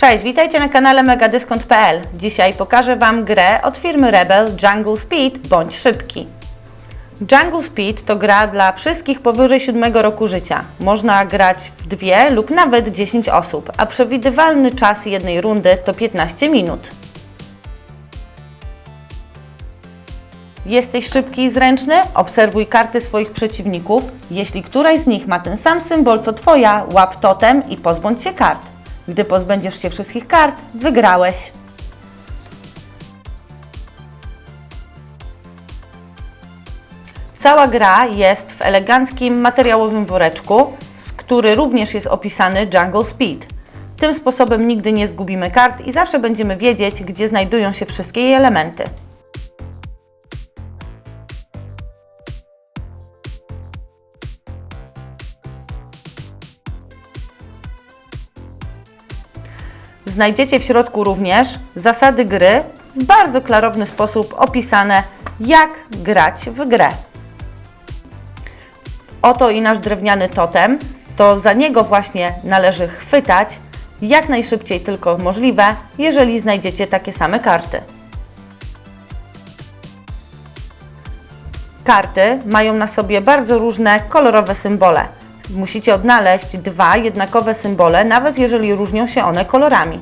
Cześć, witajcie na kanale megadyskont.pl. Dzisiaj pokażę Wam grę od firmy Rebel Jungle Speed bądź Szybki. Jungle Speed to gra dla wszystkich powyżej 7 roku życia. Można grać w dwie lub nawet 10 osób, a przewidywalny czas jednej rundy to 15 minut. Jesteś szybki i zręczny? Obserwuj karty swoich przeciwników. Jeśli któraś z nich ma ten sam symbol co Twoja, łap totem i pozbądź się kart. Gdy pozbędziesz się wszystkich kart, wygrałeś. Cała gra jest w eleganckim materiałowym woreczku, z który również jest opisany Jungle Speed. Tym sposobem nigdy nie zgubimy kart i zawsze będziemy wiedzieć, gdzie znajdują się wszystkie jej elementy. Znajdziecie w środku również zasady gry w bardzo klarowny sposób opisane, jak grać w grę. Oto i nasz drewniany totem. To za niego właśnie należy chwytać jak najszybciej tylko możliwe, jeżeli znajdziecie takie same karty. Karty mają na sobie bardzo różne kolorowe symbole. Musicie odnaleźć dwa jednakowe symbole, nawet jeżeli różnią się one kolorami.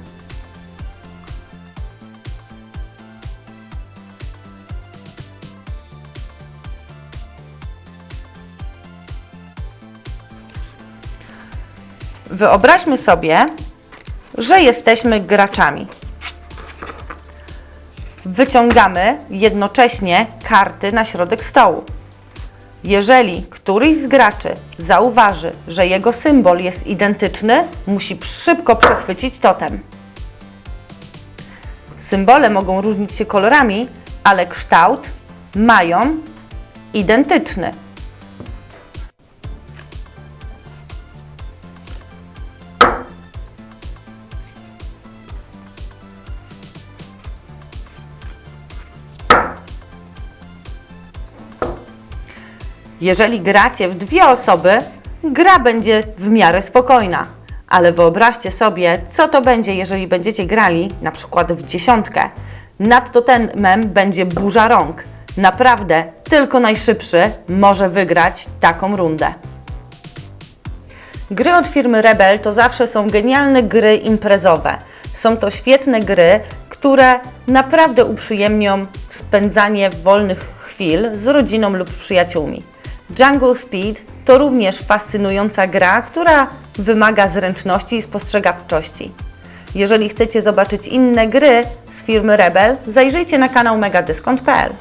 Wyobraźmy sobie, że jesteśmy graczami. Wyciągamy jednocześnie karty na środek stołu. Jeżeli któryś z graczy zauważy, że jego symbol jest identyczny, musi szybko przechwycić totem. Symbole mogą różnić się kolorami, ale kształt mają identyczny. Jeżeli gracie w dwie osoby, gra będzie w miarę spokojna. Ale wyobraźcie sobie, co to będzie, jeżeli będziecie grali na przykład w dziesiątkę. Nadto ten mem będzie burza rąk. Naprawdę, tylko najszybszy może wygrać taką rundę. Gry od firmy Rebel to zawsze są genialne gry imprezowe. Są to świetne gry, które naprawdę uprzyjemnią spędzanie wolnych chwil z rodziną lub przyjaciółmi. Jungle Speed to również fascynująca gra, która wymaga zręczności i spostrzegawczości. Jeżeli chcecie zobaczyć inne gry z firmy Rebel, zajrzyjcie na kanał megadyskont.pl.